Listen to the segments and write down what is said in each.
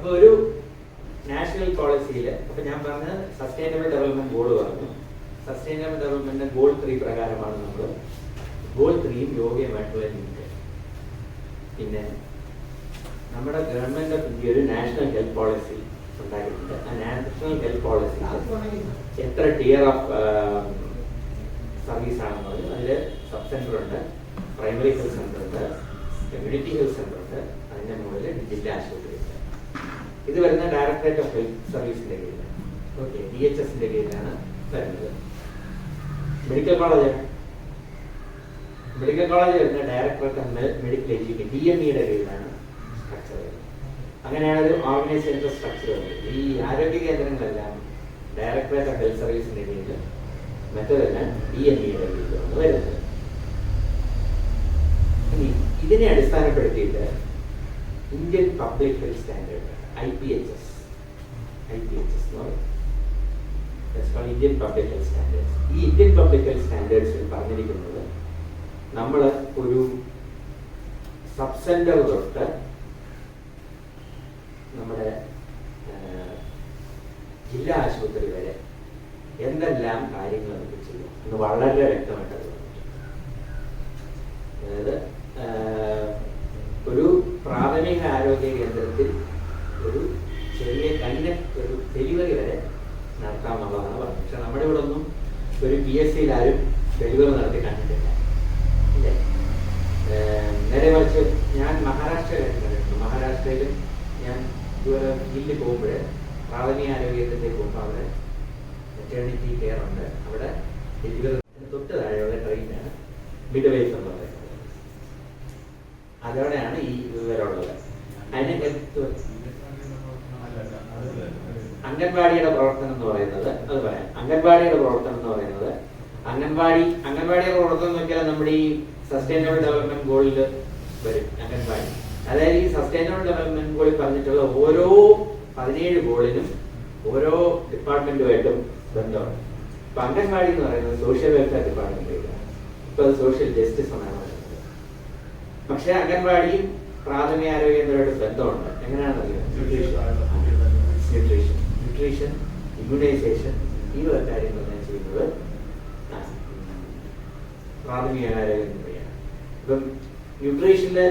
അപ്പൊ ഒരു നാഷണൽ പോളിസിയിൽ അപ്പൊ ഞാൻ പറഞ്ഞ സസ്റ്റൈനബിൾ ഡെവലപ്മെന്റ് ഗോൾ പറഞ്ഞു. സസ്റ്റൈനബിൾ ഡെവലപ്മെന്റ് ഗോൾ ത്രീ പ്രകാരമാണ് നമ്മൾ ഗോൾ ത്രീയും യോഗ്യമായിട്ടുള്ള ലിങ്ക് പിന്നെ നമ്മുടെ ഗവൺമെന്റ് ഓഫ് ഇന്ത്യ ഒരു നാഷണൽ ഹെൽത്ത് പോളിസി ഉണ്ടാക്കിയിട്ടുണ്ട് ആ നാഷണൽ ഹെൽത്ത് പോളിസി എത്ര ടിയർ ഓഫ് സർവീസ് ആണെന്നുള്ളത് അതിൽ സബ് സെന്റർ ഉണ്ട് പ്രൈമറി ഹെൽത്ത് സെന്റർ ഉണ്ട് കമ്മ്യൂണിറ്റി ഹെൽത്ത് സെന്റർ ഉണ്ട് അതിന്റെ മുകളിൽ ജില്ലാ ആശുപത്രി ഇത് വരുന്ന ഡയറക്ടറേറ്റ് ഓഫ് ഹെൽത്ത് സർവീസിന്റെ കീഴിലാണ്. ഓക്കെ ഡി എച്ച് എസിന്റെ കീഴിലാണ് വരുന്നത്. മെഡിക്കൽ കോളേജ് മെഡിക്കൽ കോളേജ് വരുന്ന directorate of medical education D M ഇയുടെ കീഴിലാണ് സ്ട്രക്ചർ വരുന്നത്. അങ്ങനെയാണ് ഒരു ഓർഗനൈസേഷൻ സ്ട്രക്ചർ വരുന്നത്. ഈ ആരോഗ്യ കേന്ദ്രങ്ങളെല്ലാം ഡയറക്ടറേറ്റ് ഓഫ് ഹെൽത്ത് സർവീസിന്റെ കീഴിൽ മറ്റതെല്ലാം ഡി എം ഇയുടെ കീഴിലാണ് വരുന്നത്. ഇനി ഇതിനെ അടിസ്ഥാനപ്പെടുത്തിയിട്ട് Indian public health standard I P H S I P H S എന്ന് പറയും That's called Indian public health standards ഈ ഇന്ത്യൻ പബ്ലിക് ഹെൽത്ത് സ്റ്റാൻഡേർഡ്സിൽ പറഞ്ഞിരിക്കുന്നത് നമ്മൾ ഒരു സബ് സെന്റർ തൊട്ട് നമ്മുടെ ആ, ജില്ലാ ആശുപത്രി വരെ എന്തെല്ലാം കാര്യങ്ങൾ നമുക്ക് ചെയ്യാം എന്ന് വളരെ വ്യക്തമായിട്ട് അത് പറഞ്ഞിട്ടുണ്ട്. അതായത് ആ, ഒരു പ്രാഥമിക ആരോഗ്യ കേന്ദ്രത്തിൽ ഒരു ചെറിയ കന്യ ഒരു ഡെലിവറി വരെ നടത്താമെന്നുള്ളതാണ് പറഞ്ഞത് പക്ഷെ നമ്മുടെ ഇവിടെ ഒന്നും ഒരു പി എസ് സിയിൽ ആരും ഡെലിവറി നടത്തി കണ്ടിട്ടില്ല ഇല്ലേ ഏഹ് നേരെ മറിച്ച് ഞാൻ മഹാരാഷ്ട്രയിൽ കണ്ടിട്ടുണ്ട് മഹാരാഷ്ട്രയിൽ ഞാൻ ഇതുപോലെ ജില്ലയിൽ പോകുമ്പോൾ പ്രാഥമിക ആരോഗ്യത്തിലേക്ക് പോകുമ്പോൾ അവിടെ മെറ്റേണിറ്റി കെയർ ഉണ്ട്. അവിടെ ഡെലിവറി തൊട്ട് താഴെയുള്ള ട്രെയിനാണ് മിഡ് വൈഫ് എന്ന് പറയുന്നത്. അതോടെയാണ് ഈ വിവരമുള്ളത്. അതിനെ അംഗൻവാടിയുടെ പ്രവർത്തനം എന്ന് പറയുന്നത് അത് പറയാം. അംഗൻവാടിയുടെ പ്രവർത്തനം എന്ന് പറയുന്നത് അംഗൻവാടി അംഗൻവാടിയുടെ പ്രവർത്തനം നോക്കിയാൽ നമ്മുടെ ഈ സസ്റ്റൈനബിൾ ഡെവലപ്മെന്റ് ഗോളിൽ വരും അംഗൻവാടി. അതായത് ഈ സസ്റ്റൈനബിൾ ഡെവലപ്മെന്റ് ഗോളിൽ പറഞ്ഞിട്ടുള്ള ഓരോ പതിനേഴ് ഗോളിനും ഓരോ ഡിപ്പാർട്ട്മെന്റുമായിട്ടും ബന്ധമാണ് ഇപ്പൊ അംഗൻവാടി എന്ന് പറയുന്നത് സോഷ്യൽ വെൽഫെയർ ഡിപ്പാർട്ട്മെന്റിലാണ് ഇപ്പൊ സോഷ്യൽ ജസ്റ്റിസ് എന്നാണ് പറയുന്നത്. പക്ഷേ അംഗൻവാടിയും പ്രാഥമിക ആരോഗ്യ കേന്ദ്രമായിട്ട് ബന്ധമുണ്ട്. എങ്ങനെയാണെന്നറിയാം? ന്യൂട്രീഷൻ ന്യൂട്രീഷൻ ഇമ്മ്യൂണൈസേഷൻ ഈ വക കാര്യങ്ങൾ ഞാൻ ചെയ്യുന്നത് പ്രാഥമിക ആരോഗ്യ കേന്ദ്രമാണ്. ഇപ്പം ന്യൂട്രീഷന്റെ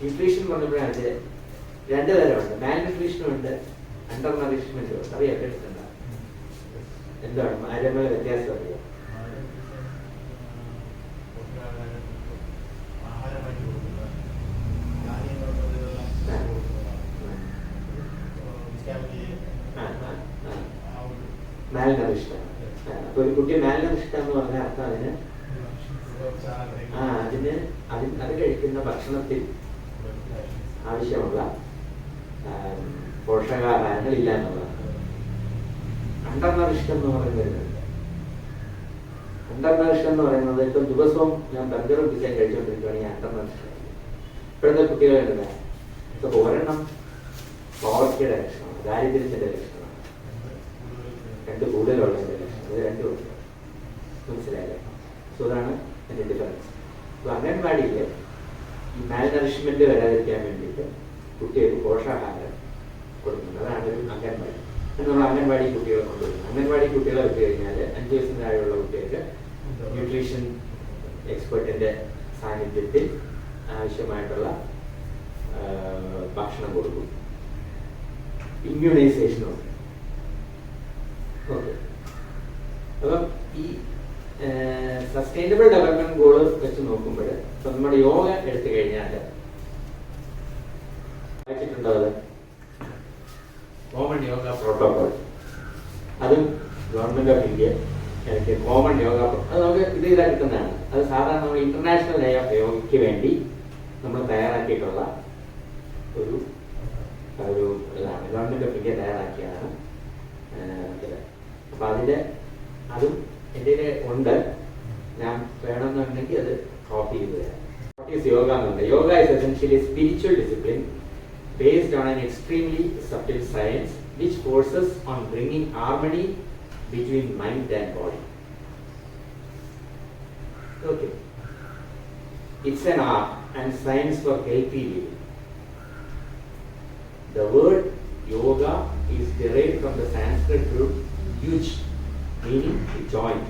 ന്യൂട്രീഷൻ പറഞ്ഞപ്പോഴാണ് ഇത് രണ്ട് തരമുണ്ട്. മാൽ ന്യൂട്രീഷനും ഉണ്ട് അണ്ടർ നറിഷ്മെന്റും ഉണ്ട്. അറിയാം? കേട്ടിട്ടുണ്ടോ? എന്താണ്? ആരോഗ്യ വ്യത്യാസം അറിയാം? ഒരു കുട്ടി മാൽ എന്ന് പറഞ്ഞ അർത്ഥം അതിന് ആ അതിന് അത് കഴിക്കുന്ന ഭക്ഷണത്തിൽ ആവശ്യമുള്ള പോഷകാഹാരങ്ങൾ ഇല്ല എന്നുള്ളതാണ് അണ്ടർനറിഷ്ഡ് എന്ന് പറയുന്നത് അണ്ടർനറിഷ്ഡ് എന്ന് പറയുന്നത് ഇപ്പം ദിവസവും ഞാൻ ബർഗറും പിസയും കഴിച്ചുകൊണ്ടിരിക്കുകയാണെങ്കിൽ അണ്ടർനറിഷ്ഡ്. ഇപ്പോഴത്തെ കുട്ടികളുടെ ഇപ്പൊ ഒരെണ്ണം പോവർട്ടിയുടെ ലക്ഷണമാണ് ദാരിദ്ര്യത്തിന്റെ ലക്ഷണമാണ്. രണ്ട് കൂടുതലുള്ളതിന്റെ ലക്ഷണം. ഇത് രണ്ടും മനസ്സിലായില്ല? സോ അതാണ് അതിന്റെ ഡിഫറൻസ് അപ്പൊ അംഗൻവാടിയിൽ ഈ മാൽ നറിഷ്മെന്റ് വരാതിരിക്കാൻ വേണ്ടിയിട്ട് കുട്ടികൾക്ക് പോഷകാഹാരം കൊടുക്കുന്നത്. അതാണ് ഒരു അംഗൻവാടി. നമ്മൾ അംഗൻവാടി കുട്ടികളെ കൊണ്ടുവരുന്നത്. അംഗൻവാടി കുട്ടികളെ വിട്ടു കഴിഞ്ഞാൽ അഞ്ച് വയസ്സിന് താഴെയുള്ള കുട്ടികൾക്ക് ന്യൂട്രീഷൻ എക്സ്പെർട്ടിന്റെ സാന്നിധ്യത്തിൽ ആവശ്യമായിട്ടുള്ള ഭക്ഷണം കൊടുക്കും. ഇമ്മ്യൂണൈസേഷൻ ഉണ്ട്. ഓക്കെ. അപ്പം ഈ സസ്റ്റൈനബിൾ ഡെവലപ്മെന്റ് ഗോൾ വെച്ച് നോക്കുമ്പോൾ ഇപ്പൊ നമ്മുടെ യോഗ എടുത്തു കഴിഞ്ഞാൽ വായിച്ചിട്ടുണ്ടോ അത്? കോമൺ യോഗ പ്രോട്ടോകോൾ അതും ഗവൺമെന്റ് ഓഫ് ഇന്ത്യ എനിക്ക് കോമൺ യോഗ അത് നമുക്ക് ഇത് ഇതാ കിട്ടുന്നതാണ്. അത് സാധാരണ നമ്മൾ ഇന്റർനാഷണൽ ഡേ ഓഫ് യോഗയ്ക്ക് വേണ്ടി നമ്മൾ തയ്യാറാക്കിയിട്ടുള്ള ഒരു ഒരു ഇതാണ്. ഗവൺമെന്റ് ഓഫ് ഇന്ത്യ തയ്യാറാക്കിയതാണ്. അപ്പൊ അതിന്റെ അതും എന്റെ ഉണ്ട്. is Yoga is essentially a spiritual discipline based on an extremely subtle science which forces on bringing harmony between mind and body. Okay. It's an art and science for healthy living. The word yoga is derived from the Sanskrit root yuj, meaning to join,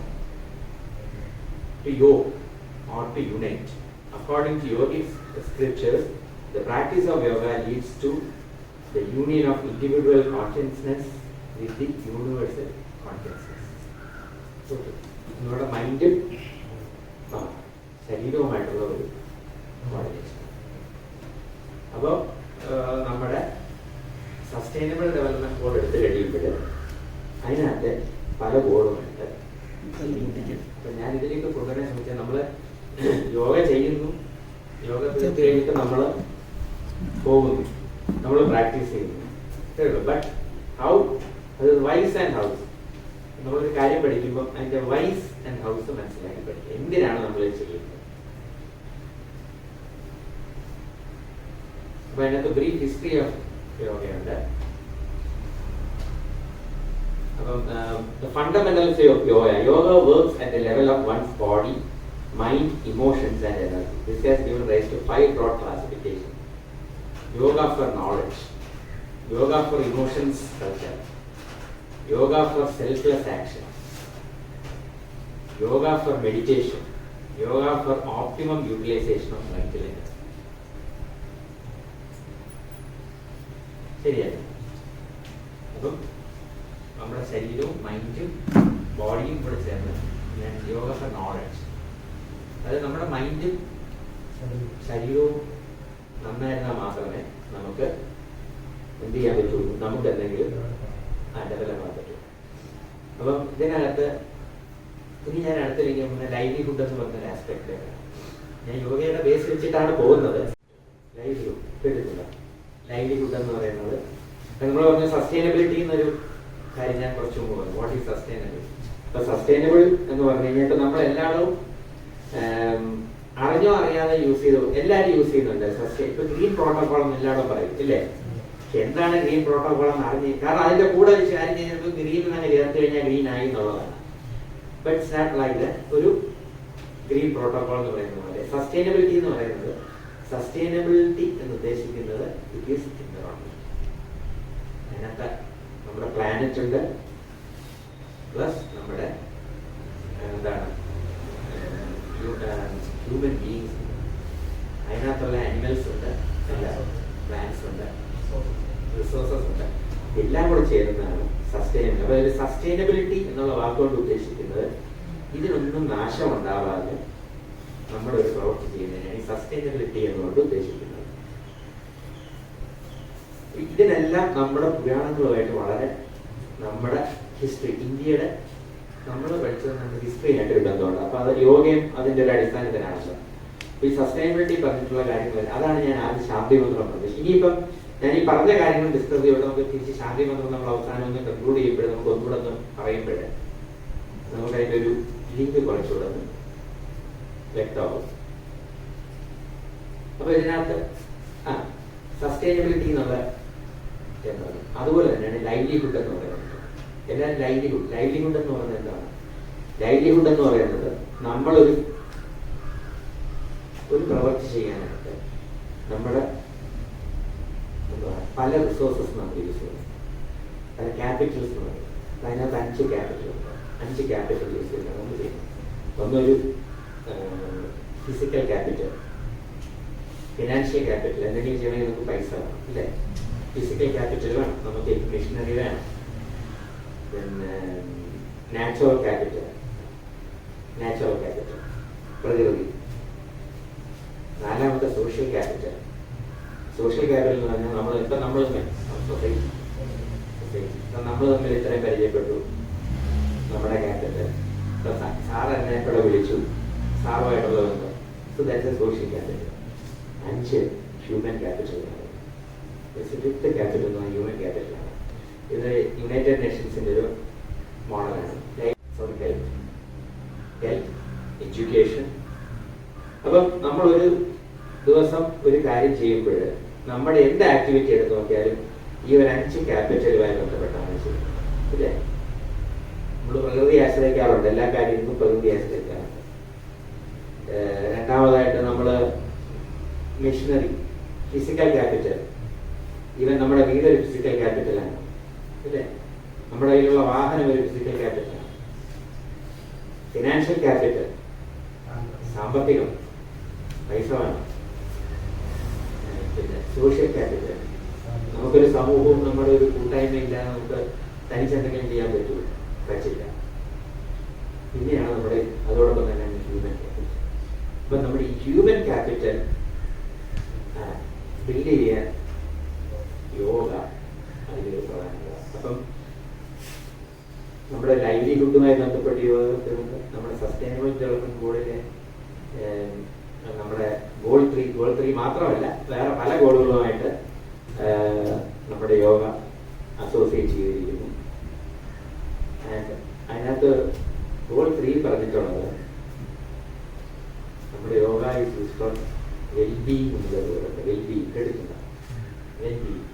to yoke or to unite. According to yogic scriptures, the practice of yoga leads to the union of individual consciousness with the universal consciousness. Okay. നിങ്ങളുടെ മൈൻഡും ശരീരവുമായിട്ടുള്ള ഒരു coordination അപ്പോൾ നമ്മുടെ sustainable development goal എടുത്ത് കഴിയുമ്പോൾ അതിനകത്ത് പല ഗോളുമുണ്ട് അപ്പം ഞാൻ ഇതിലേക്ക് കൊണ്ടുവരാൻ ശ്രമിച്ചാൽ നമ്മൾ യോഗ ചെയ്യുന്നു. യോഗ ചെയ്ത് കഴിഞ്ഞിട്ട് നമ്മൾ പോകുന്നു. നമ്മൾ പ്രാക്ടീസ് ചെയ്യുന്നു. ബട്ട് ഹൗ അത് വൈസ് ആൻഡ് ഹൗസ് നമ്മളൊരു കാര്യം പഠിക്കുമ്പോൾ അതിന്റെ വൈസ് ആൻഡ് ഹൗസ് മനസ്സിലാക്കി പഠിക്കുക. എന്തിനാണ് നമ്മൾ ചെയ്യുന്നത്? അപ്പൊ അതിനകത്ത് ബ്രീഫ് ഹിസ്റ്ററി ഓഫ് യോഗയുണ്ട്. അപ്പം fundamentals of yoga yoga works at the level of one's body mind emotions and energy this has given rise to five broad classification yoga for knowledge yoga for emotions culture yoga for selfless action yoga for meditation yoga for optimum utilisation of mental energy ശരിയല്ല? അപ്പം നമ്മുടെ ശരീരവും മൈൻഡും ബോഡിയും കൂടെ ചേർന്ന്. ഞാൻ yoga for knowledge അത് നമ്മുടെ മൈൻഡും ശരീരവും നന്നായിരുന്നാൽ മാത്രമേ നമുക്ക് എന്ത് ചെയ്യാൻ പറ്റുള്ളൂ നമുക്ക് എന്തെങ്കിലും ആ ഡെവലപ്പ് ആകാൻ പറ്റും. അപ്പം ഇതിനകത്ത് ഇനി ഞാൻ അടുത്തിലേക്ക് പോകുന്ന ലൈവ്ലിഹുഡ് എന്ന് പറഞ്ഞൊരു ആസ്പെക്റ്റിലേക്കാണ് ഞാൻ യോഗയുടെ ബേസ് വെച്ചിട്ടാണ് പോകുന്നത്. ലൈവ്ലിഹുഡ് കേട്ടിട്ടില്ല ലൈവ്ലിഹുഡ് എന്ന് പറയുന്നത് നമ്മൾ പറഞ്ഞ സസ്റ്റൈനബിലിറ്റി എന്നൊരു കാര്യം ഞാൻ കുറച്ച് മുമ്പ് വാട്ട് ഈസ് സസ്റ്റൈനബിൾ അപ്പൊ സസ്റ്റൈനബിൾ എന്ന് പറഞ്ഞു കഴിഞ്ഞാൽ നമ്മൾ എല്ലായിടവും ആം, അറിഞ്ഞോ അറിയാതെ യൂസ് ചെയ്തു എല്ലാവരും യൂസ് ചെയ്യുന്നുണ്ട്. സസ്യ ഇപ്പൊ ഗ്രീൻ പ്രോട്ടോകോൾ എന്ന് എല്ലാവരും പറയും ഇല്ലേ? എന്താണ് ഗ്രീൻ പ്രോട്ടോകോൾ എന്ന് അറിഞ്ഞ് കാരണം അതിന്റെ കൂടെ ഒരു കാര്യം ചെയ്യുന്നത് ഗ്രീൻ തന്നെ ചേർത്ത് കഴിഞ്ഞാൽ ഗ്രീൻ ആയി എന്നുള്ളതാണ്. ബട്ട് സാറ്റ് ലൈക്ക് ഒരു ഗ്രീൻ പ്രോട്ടോകോൾ എന്ന് പറയുന്ന പോലെ സസ്റ്റൈനബിലിറ്റി എന്ന് പറയുന്നത് സസ്റ്റൈനബിലിറ്റി എന്ന് ഉദ്ദേശിക്കുന്നത് ഇറ്റ് ഈസ് എൻവറോൺമെന്റ് അതിനകത്ത് നമ്മുടെ പ്ലാനറ്റ് ഉണ്ട് പ്ലസ് നമ്മുടെ ആ, എന്താണ് ഹ്യൂമൻ ബീങ്സ് അതിനകത്തുള്ള ആനിമൽസ് ഉണ്ട്. പ്ലാന്റ്സ് ഉണ്ട്. റിസോഴ്സസ് ഉണ്ട്. എല്ലാം കൂടെ ചേരുന്നതാണ് സസ്റ്റൈനബിൾ അതായത് സസ്റ്റൈനബിലിറ്റി എന്നുള്ള വാക്കുകൊണ്ട് ഉദ്ദേശിക്കുന്നത് ഇതിനൊന്നും നാശം ഉണ്ടാവാതെ നമ്മുടെ ഒരു പ്രവൃത്തി ചെയ്യുന്നതിനാണ് സസ്റ്റൈനബിലിറ്റി എന്നുകൊണ്ട് ഉദ്ദേശിക്കുന്നത്. ഇതിനെല്ലാം നമ്മുടെ പുരാണങ്ങളുമായിട്ട് വളരെ നമ്മുടെ ഹിസ്റ്ററി ഇന്ത്യയുടെ നമ്മൾ പഠിച്ചത് ഹിസ്റ്ററി ആയിട്ട് ഒരു ബന്ധമുണ്ട്. അപ്പൊ അത് യോഗയും അതിന്റെ ഒരു അടിസ്ഥാനത്തിലാണല്ലോ. അപ്പൊ ഈ സസ്റ്റൈനബിലിറ്റി പറഞ്ഞിട്ടുള്ള കാര്യങ്ങൾ അതാണ് ഞാൻ ആദ്യം ശാന്തി പറഞ്ഞത്. ഇനിയിപ്പം ഞാൻ ഈ പറഞ്ഞ കാര്യങ്ങൾ ഡിസ്കസ് ചെയ്തിട്ട് നമുക്ക് തിരിച്ച് ശാന്തി നമ്മൾ അവസാനം ഒന്ന് കൺക്ലൂഡ് ചെയ്യുമ്പോഴേ നമുക്ക് ഒന്നുകൂടെ ഒന്ന് പറയുമ്പോഴേ നമുക്ക് അതിന്റെ ഒരു ലിങ്ക് കുറച്ചുകൂടെ വ്യക്തമാവും. അപ്പൊ ഇതിനകത്ത് ആ സസ്റ്റൈനബിലിറ്റി എന്നുള്ള അതുപോലെ തന്നെയാണ് ലൈവ്ലിഹുഡ് എന്ന് പറയുന്നത്. എല്ലാവരും ലൈവ്ലിഹുഡ് ലൈവ്ലിഹുഡ് എന്ന് പറയുന്നത് എന്താണ്? ലൈവ്ലിഹുഡ് എന്ന് പറയുന്നത് നമ്മളൊരു ഒരു പ്രവൃത്തി ചെയ്യാനായിട്ട് നമ്മുടെ പല റിസോഴ്സസ് നമ്മൾ യൂസ് ചെയ്യുന്നു. പല ക്യാപിറ്റൽസ് എന്ന് പറയും അതിനകത്ത് അഞ്ച് ക്യാപിറ്റൽ അഞ്ച് ക്യാപിറ്റൽ യൂസ് ചെയ്യുന്നത് നമ്മൾ ചെയ്യുന്നു. ഒന്നൊരു ഫിസിക്കൽ ക്യാപിറ്റൽ ഫിനാൻഷ്യൽ ക്യാപിറ്റൽ എന്തെങ്കിലും ചെയ്യണമെങ്കിൽ നമുക്ക് പൈസ വേണം അല്ലേ? ഫിസിക്കൽ ക്യാപിറ്റൽ വേണം. നമുക്ക് മെഷീനറി വേണം. പിന്നെ നാച്ചുറൽ ക്യാപിറ്റൽ നാച്ചുറൽ ക്യാപിറ്റൽ പ്രകൃതി നാലാമത്തെ സോഷ്യൽ ക്യാപിറ്റൽ സോഷ്യൽ ക്യാപിറ്റൽ എന്ന് പറഞ്ഞാൽ നമ്മൾ ഇപ്പം നമ്മൾ സൊസൈറ്റി നമ്മൾ തമ്മിൽ ഇത്രയും പരിചയപ്പെട്ടു. നമ്മുടെ ക്യാപിറ്റൽ ഇപ്പം സാർ എന്നെ ഇവിടെ വിളിച്ചു. സാറുമായിട്ടുള്ള ബന്ധം. So that's a social capital അഞ്ച് ഹ്യൂമൻ ക്യാപിറ്റൽ ഫിഫ്ത്ത് ക്യാപിറ്റൽ എന്ന് പറഞ്ഞാൽ ഹ്യൂമൻ ക്യാപിറ്റലാണ് ഇത് യുണൈറ്റഡ് നേഷൻസിന്റെ ഒരു മോഡലാണ് സോറി ഹെൽത്ത് ഹെൽത്ത് എഡ്യൂക്കേഷൻ അപ്പം നമ്മളൊരു ദിവസം ഒരു കാര്യം ചെയ്യുമ്പോൾ നമ്മുടെ എന്ത് ആക്ടിവിറ്റി എടുത്ത് നോക്കിയാലും ഈ ഒരു അഞ്ച് ക്യാപിറ്റലുമായി ബന്ധപ്പെട്ടാണ് ചെയ്യുന്നത്. അല്ലേ നമ്മൾ പ്രകൃതി ആശ്രയിക്കാറുണ്ട്. എല്ലാ കാര്യങ്ങൾക്കും പ്രകൃതി ആശ്രയിക്കാറുണ്ട് ഏഹ് രണ്ടാമതായിട്ട് നമ്മൾ മെഷീനറി ഫിസിക്കൽ ക്യാപിറ്റൽ ഈവൻ നമ്മുടെ വീട് ഒരു ഫിസിക്കൽ ക്യാപിറ്റലാണ് അല്ലേ നമ്മുടെ കയ്യിലുള്ള വാഹനം ഒരു ഫിസിക്കൽ ക്യാപിറ്റലാണ് ഫിനാൻഷ്യൽ ക്യാപിറ്റൽ സാമ്പത്തികം പൈസ വേണം ഏഹ് പിന്നെ സോഷ്യൽ ക്യാപിറ്റൽ നമുക്കൊരു സമൂഹവും നമ്മുടെ ഒരു കൂട്ടായ്മ ഇല്ലാതെ നമുക്ക് തനിച്ചെന്തെങ്കിലും ചെയ്യാൻ പറ്റൂല പറ്റില്ല. പിന്നെയാണ് നമ്മുടെ അതോടൊപ്പം തന്നെ ഹ്യൂമൻ ക്യാപിറ്റൽ അപ്പൊ നമ്മുടെ ഈ ഹ്യൂമൻ ക്യാപിറ്റൽ ബിൽഡ് ചെയ്യാൻ യോഗ അതിലൊരു പ്രധാന അപ്പം നമ്മുടെ ലൈവ്ലിഹുഡുമായി ബന്ധപ്പെട്ട് യോഗത്തിലുണ്ട് നമ്മുടെ സസ്റ്റൈനബിൾ ഡെവലപ്മെന്റ് ഏം, നമ്മുടെ ഗോൾ ത്രീ ഗോൾ ത്രീ മാത്രമല്ല വേറെ പല ഗോളുകളുമായിട്ട് നമ്മുടെ യോഗ അസോസിയേറ്റ് ചെയ്തിരിക്കുന്നു. അതിനകത്ത് ഗോൾ ത്രീ പറഞ്ഞിട്ടുള്ളത് നമ്മുടെ യോഗ ഇസ് വെൽബീങ് എന്നുള്ള വേർഡ് വെൽബീങ് കേട്ടിട്ടുണ്ടോ? വെൽബീങ്